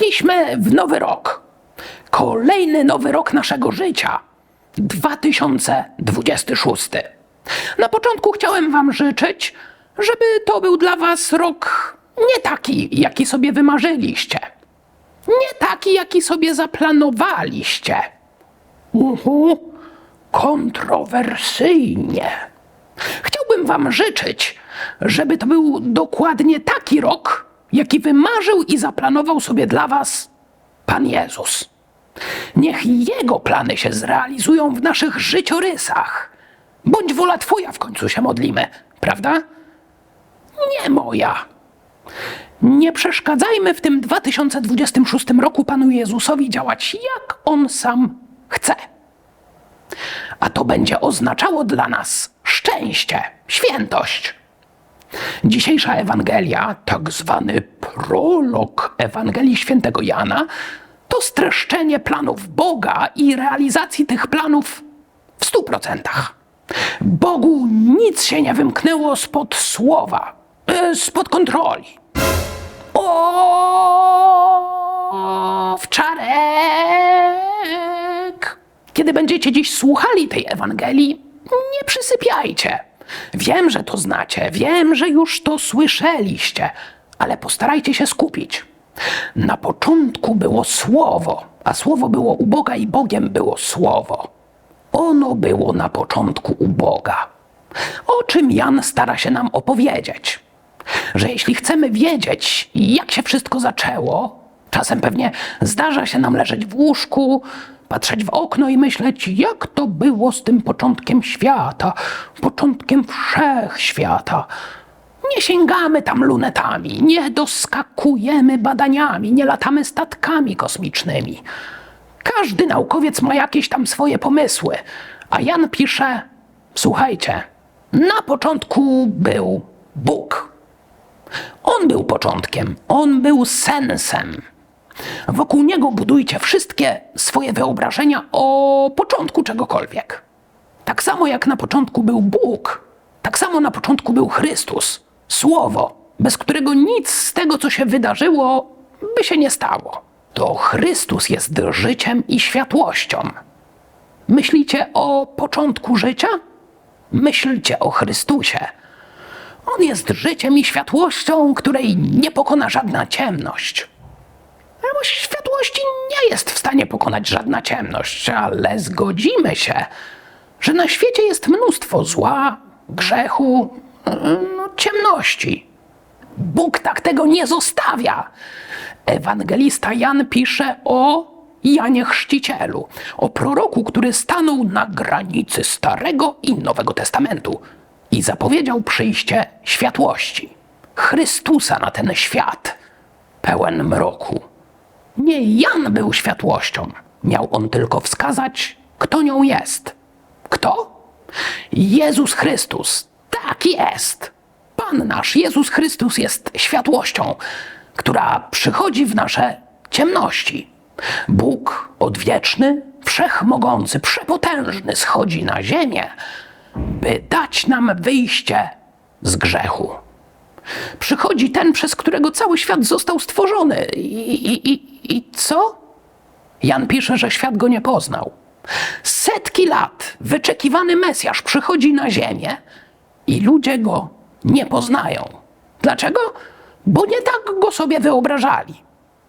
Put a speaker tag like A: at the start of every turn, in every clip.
A: Weszliśmy w nowy rok. Kolejny nowy rok naszego życia. 2026. Na początku chciałem Wam życzyć, żeby to był dla Was rok nie taki, jaki sobie wymarzyliście. Nie taki, jaki sobie zaplanowaliście. Uhu, kontrowersyjnie. Chciałbym Wam życzyć, żeby to był dokładnie taki rok, jaki wymarzył i zaplanował sobie dla Was Pan Jezus. Niech Jego plany się zrealizują w naszych życiorysach. Bądź wola Twoja w końcu się modlimy, prawda? Nie moja. Nie przeszkadzajmy w tym 2026 roku Panu Jezusowi działać jak On sam chce. A to będzie oznaczało dla nas szczęście, świętość. Dzisiejsza Ewangelia, tak zwany prolog Ewangelii Świętego Jana, to streszczenie planów Boga i realizacji tych planów w stu procentach. Bogu nic się nie wymknęło spod słowa, e, spod kontroli. O, wczarek! Kiedy będziecie dziś słuchali tej Ewangelii, nie przysypiajcie. Wiem, że to znacie, wiem, że już to słyszeliście, ale postarajcie się skupić. Na początku było Słowo, a Słowo było u Boga i Bogiem było Słowo. Ono było na początku u Boga. O czym Jan stara się nam opowiedzieć? Że jeśli chcemy wiedzieć, jak się wszystko zaczęło, czasem pewnie zdarza się nam leżeć w łóżku, patrzeć w okno i myśleć, jak to było z tym początkiem świata, początkiem wszechświata. Nie sięgamy tam lunetami, nie doskakujemy badaniami, nie latamy statkami kosmicznymi. Każdy naukowiec ma jakieś tam swoje pomysły, a Jan pisze: Słuchajcie, na początku był Bóg. On był początkiem, on był sensem. Wokół niego budujcie wszystkie swoje wyobrażenia o początku czegokolwiek. Tak samo jak na początku był Bóg, tak samo na początku był Chrystus, Słowo, bez którego nic z tego, co się wydarzyło, by się nie stało. To Chrystus jest życiem i światłością. Myślicie o początku życia? Myślcie o Chrystusie. On jest życiem i światłością, której nie pokona żadna ciemność. Bo światłości nie jest w stanie pokonać żadna ciemność, ale zgodzimy się, że na świecie jest mnóstwo zła, grzechu, no, ciemności. Bóg tak tego nie zostawia. Ewangelista Jan pisze o Janie Chrzcicielu, o proroku, który stanął na granicy Starego i Nowego Testamentu i zapowiedział przyjście światłości, Chrystusa na ten świat, pełen mroku. Nie Jan był światłością, miał on tylko wskazać, kto nią jest. Kto? Jezus Chrystus. Tak jest. Pan nasz Jezus Chrystus jest światłością, która przychodzi w nasze ciemności. Bóg odwieczny, wszechmogący, przepotężny schodzi na ziemię, by dać nam wyjście z grzechu. Przychodzi ten, przez którego cały świat został stworzony. I, i, i, I co? Jan pisze, że świat go nie poznał. Setki lat wyczekiwany Mesjasz przychodzi na ziemię i ludzie go nie poznają. Dlaczego? Bo nie tak go sobie wyobrażali.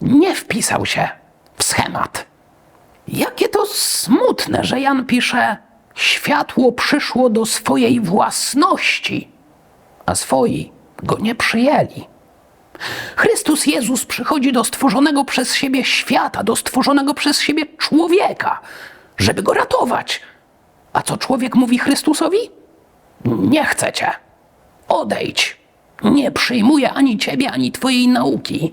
A: Nie wpisał się w schemat. Jakie to smutne, że Jan pisze: Światło przyszło do swojej własności, a swoi go nie przyjęli. Chrystus Jezus przychodzi do stworzonego przez siebie świata, do stworzonego przez siebie człowieka, żeby go ratować. A co człowiek mówi Chrystusowi? Nie chcę cię. Odejdź. Nie przyjmuję ani ciebie, ani twojej nauki.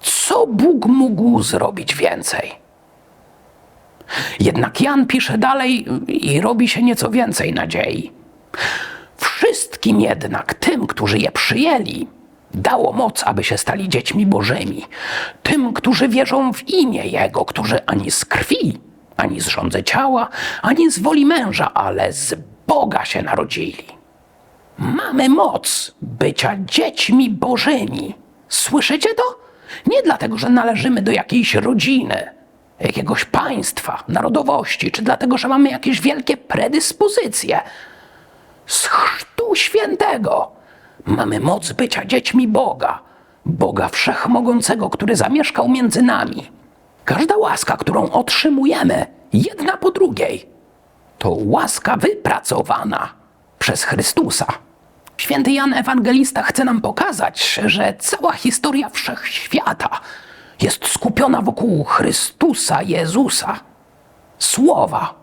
A: Co Bóg mógł zrobić więcej? Jednak Jan pisze dalej i robi się nieco więcej nadziei. Wszystkim jednak tym, którzy je przyjęli, dało moc, aby się stali dziećmi Bożymi. Tym, którzy wierzą w imię Jego, którzy ani z krwi, ani z rządzy ciała, ani z woli męża, ale z Boga się narodzili. Mamy moc bycia dziećmi Bożymi. Słyszycie to? Nie dlatego, że należymy do jakiejś rodziny, jakiegoś państwa, narodowości, czy dlatego, że mamy jakieś wielkie predyspozycje. Z Chrztu Świętego mamy moc bycia dziećmi Boga, Boga Wszechmogącego, który zamieszkał między nami. Każda łaska, którą otrzymujemy, jedna po drugiej, to łaska wypracowana przez Chrystusa. Święty Jan Ewangelista chce nam pokazać, że cała historia wszechświata jest skupiona wokół Chrystusa Jezusa, Słowa.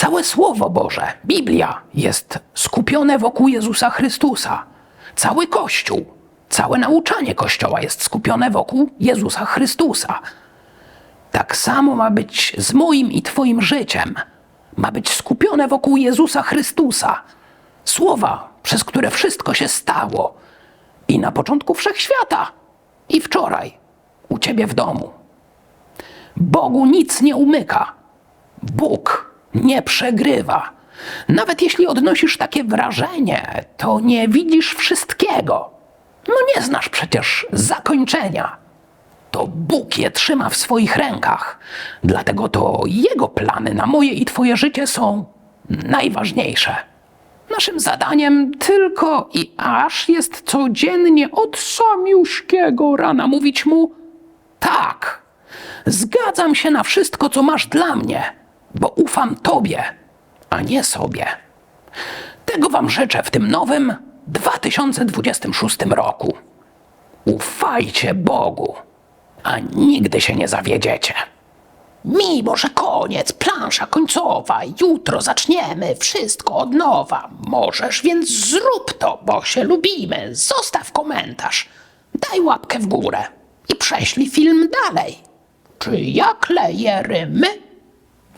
A: Całe Słowo Boże, Biblia, jest skupione wokół Jezusa Chrystusa. Cały Kościół, całe nauczanie Kościoła jest skupione wokół Jezusa Chrystusa. Tak samo ma być z moim i Twoim życiem. Ma być skupione wokół Jezusa Chrystusa. Słowa, przez które wszystko się stało. I na początku wszechświata, i wczoraj, u Ciebie w domu. Bogu nic nie umyka. Bóg nie przegrywa. Nawet jeśli odnosisz takie wrażenie, to nie widzisz wszystkiego. No nie znasz przecież zakończenia to Bóg je trzyma w swoich rękach. Dlatego to Jego plany na moje i Twoje życie są najważniejsze. Naszym zadaniem tylko i aż jest codziennie od samiuśkiego rana mówić mu tak, zgadzam się na wszystko, co masz dla mnie, bo ufam Tobie, a nie sobie. Tego Wam życzę w tym nowym 2026 roku. Ufajcie Bogu, a nigdy się nie zawiedziecie. Mimo, że koniec, plansza końcowa, jutro zaczniemy wszystko od nowa. Możesz więc zrób to, bo się lubimy. Zostaw komentarz, daj łapkę w górę i prześlij film dalej. Czy ja kleję rymy?